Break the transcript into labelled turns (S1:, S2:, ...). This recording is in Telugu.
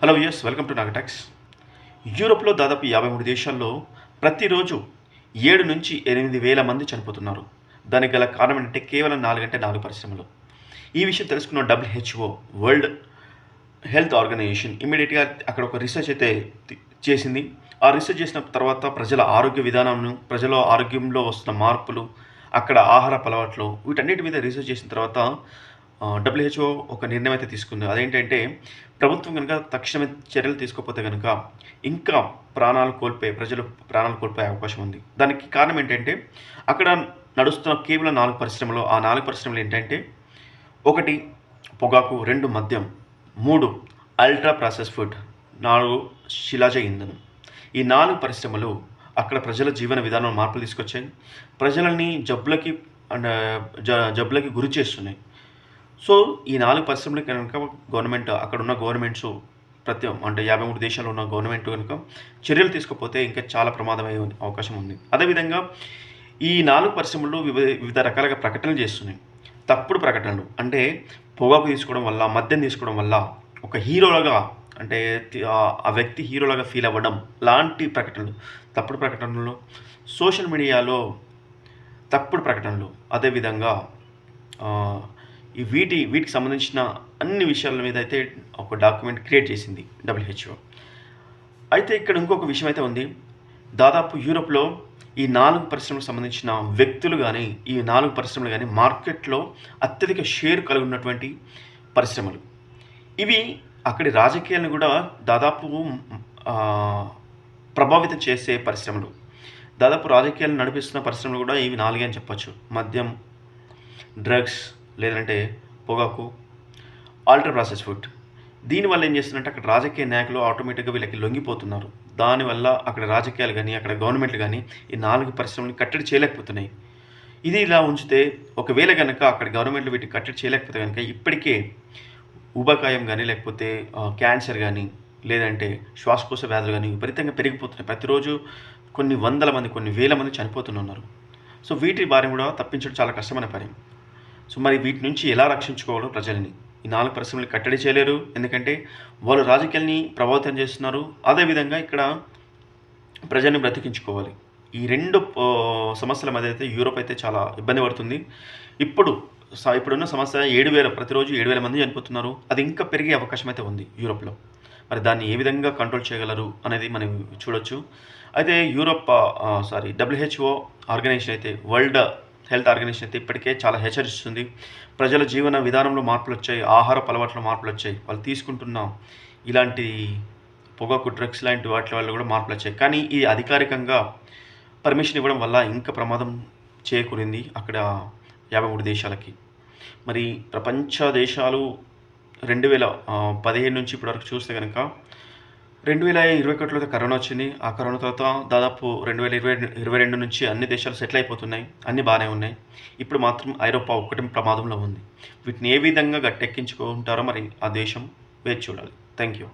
S1: Hello yes welcome to Naga talks యూరోప్లో దాదాపు యాభై మూడు దేశాల్లో ప్రతిరోజు ఏడు నుంచి ఎనిమిది వేల మంది చనిపోతున్నారు. దానికి గల కారణం ఏంటంటే కేవలం నాలుగంటే నాలుగు పరిశ్రమలు. ఈ విషయం తెలుసుకున్న డబ్ల్యూహెచ్ఓ వరల్డ్ హెల్త్ ఆర్గనైజేషన్ ఇమీడియట్గా అక్కడ ఒక రీసెర్చ్ అయితే చేసింది. ఆ రీసెర్చ్ చేసిన తర్వాత ప్రజల ఆరోగ్య విధానంను ప్రజల ఆరోగ్యంలో వస్తున్న మార్పులు అక్కడ ఆహార అలవాట్లు వీటన్నిటి మీద రీసెర్చ్ చేసిన తర్వాత డబ్ల్యూహెచ్ఓ ఒక నిర్ణయం అయితే తీసుకుంది. అదేంటంటే ప్రభుత్వం కనుక తక్షణమే చర్యలు తీసుకోకపోతే కనుక ఇంకా ప్రాణాలు కోల్పోయే ప్రజలు ప్రాణాలు కోల్పోయే అవకాశం ఉంది. దానికి కారణం ఏంటంటే అక్కడ నడుస్తున్న కేవలం నాలుగు పరిశ్రమలు ఆ నాలుగు పరిశ్రమలు ఏంటంటే ఒకటి పొగాకు రెండు మద్యం మూడు అల్ట్రా ప్రాసెస్ ఫుడ్ నాలుగు శిలాజ ఇంధనం. ఈ నాలుగు పరిశ్రమలు అక్కడ ప్రజల జీవన విధానం మార్పులు తీసుకొచ్చాయి. ప్రజలని జబ్బులకి అండ్ జ జబ్బులకి గురి చేస్తున్నాయి. సో ఈ నాలుగు పరిశ్రమలు కనుక గవర్నమెంట్ అక్కడ ఉన్న గవర్నమెంట్స్ ప్రతి అంటే యాభై మూడు దేశాల్లో ఉన్న గవర్నమెంట్ కనుక చర్యలు తీసుకోకపోతే ఇంకా చాలా ప్రమాదమయ్యే అవకాశం ఉంది. అదేవిధంగా ఈ నాలుగు పరిశ్రమలు వివిధ వివిధ రకాలుగా ప్రకటనలు చేస్తున్నాయి. తప్పుడు ప్రకటనలు అంటే పొగాకు తీసుకోవడం వల్ల మద్యం తీసుకోవడం వల్ల ఒక హీరోలాగా అంటే ఆ- వ్యక్తి హీరోలాగా ఫీల్ అవ్వడం లాంటి ప్రకటనలు తప్పుడు ప్రకటనలు సోషల్ మీడియాలో తప్పుడు ప్రకటనలు అదేవిధంగా ఈ వీటి వీటికి సంబంధించిన అన్ని విషయాల మీద అయితే ఒక డాక్యుమెంట్ క్రియేట్ చేసింది డబ్ల్యూహెచ్ఓ. అయితే ఇక్కడ ఇంకొక విషయం అయితే ఉంది. దాదాపు యూరోప్లో ఈ నాలుగు పరిశ్రమలకు సంబంధించిన వ్యక్తులు కానీ ఈ నాలుగు పరిశ్రమలు కానీ మార్కెట్లో అత్యధిక షేర్ కలిగి ఉన్నటువంటి పరిశ్రమలు. ఇవి అక్కడి రాజకీయాలను కూడా దాదాపు ప్రభావితం చేసే పరిశ్రమలు. దాదాపు రాజకీయాలను నడిపిస్తున్న పరిశ్రమలు కూడా ఇవి నాలుగే అని చెప్పచ్చు. మద్యం డ్రగ్స్ లేదంటే పొగాకు. ఆల్టర్ ప్రాసెస్ ఫుడ్ దీనివల్ల ఏం చేస్తుందంటే అక్కడ రాజకీయ నాయకులు ఆటోమేటిక్గా వీళ్ళకి లొంగిపోతున్నారు. దానివల్ల అక్కడ రాజకీయాలు కానీ అక్కడ గవర్నమెంట్లు కానీ ఈ నాలుగు పరిశ్రమలు కట్టడి చేయలేకపోతున్నాయి. ఇది ఇలా ఉంచితే ఒకవేళ కనుక అక్కడ గవర్నమెంట్లు వీటిని కట్టడి చేయలేకపోతే కనుక ఇప్పటికే ఊబకాయం కానీ లేకపోతే క్యాన్సర్ కానీ లేదంటే శ్వాసకోశ వ్యాధులు కానీ విపరీతంగా పెరిగిపోతున్నాయి. ప్రతిరోజు కొన్ని వందల మంది కొన్ని వేల మంది చనిపోతున్నారు సో వీటి బారిన కూడా తప్పించడం చాలా కష్టమైన పని. సో మరి వీటి నుంచి ఎలా రక్షించుకోవాలో ప్రజల్ని? ఈ నాలుగు పరిశ్రమలు కట్టడి చేయలేరు. ఎందుకంటే వాళ్ళు రాజకీయాల్ని ప్రభావితం చేస్తున్నారు. అదేవిధంగా ఇక్కడ ప్రజల్ని బ్రతికించుకోవాలి. ఈ రెండు సమస్యల మధ్య అయితే యూరోప్ అయితే చాలా ఇబ్బంది పడుతుంది. ఇప్పుడు స- ఇప్పుడున్న సమస్య ఏడు వేల ప్రతిరోజు ఏడు వేల మంది చనిపోతున్నారు. అది ఇంకా పెరిగే అవకాశం అయితే ఉంది యూరోప్లో. మరి దాన్ని ఏ విధంగా కంట్రోల్ చేయగలరు అనేది మనం చూడొచ్చు. అయితే యూరోప్ సారీ డబ్ల్యూహెచ్ఓ ఆర్గనైజేషన్ అయితే వరల్డ్ హెల్త్ ఆర్గనైజేషన్ అయితే ఇప్పటికే చాలా హెచ్చరిస్తుంది. ప్రజల జీవన విధానంలో మార్పులు వచ్చాయి ఆహార అలవాట్ల మార్పులు వచ్చాయి వాళ్ళు తీసుకుంటున్న ఇలాంటి పొగాకు డ్రగ్స్ లాంటి వాటి వల్ల కూడా మార్పులు వచ్చాయి కానీ ఈ అధికారికంగా పర్మిషన్ ఇవ్వడం వల్ల ఇంకా ప్రమాదం చేకూరింది అక్కడ యాభై మూడు దేశాలకి. మరి ప్రపంచ దేశాలు రెండు వేల పదిహేను నుంచి ఇప్పటివరకు చూస్తే కనుక రెండు వేల ఇరవై ఒకటిలో కరోనా వచ్చింది. ఆ కరోనా తర్వాత దాదాపు రెండు వేల ఇరవై ఇరవై రెండు నుంచి అన్ని దేశాలు సెటిల్ అయిపోతున్నాయి. అన్ని బాగానే ఉన్నాయి. ఇప్పుడు మాత్రం ఐరోపా ఒక్కటి ప్రమాదంలో ఉంది. వీటిని ఏ విధంగా గట్టెక్కించుకుంటారో మరి ఆ దేశం వేచి చూడాలి. Thank you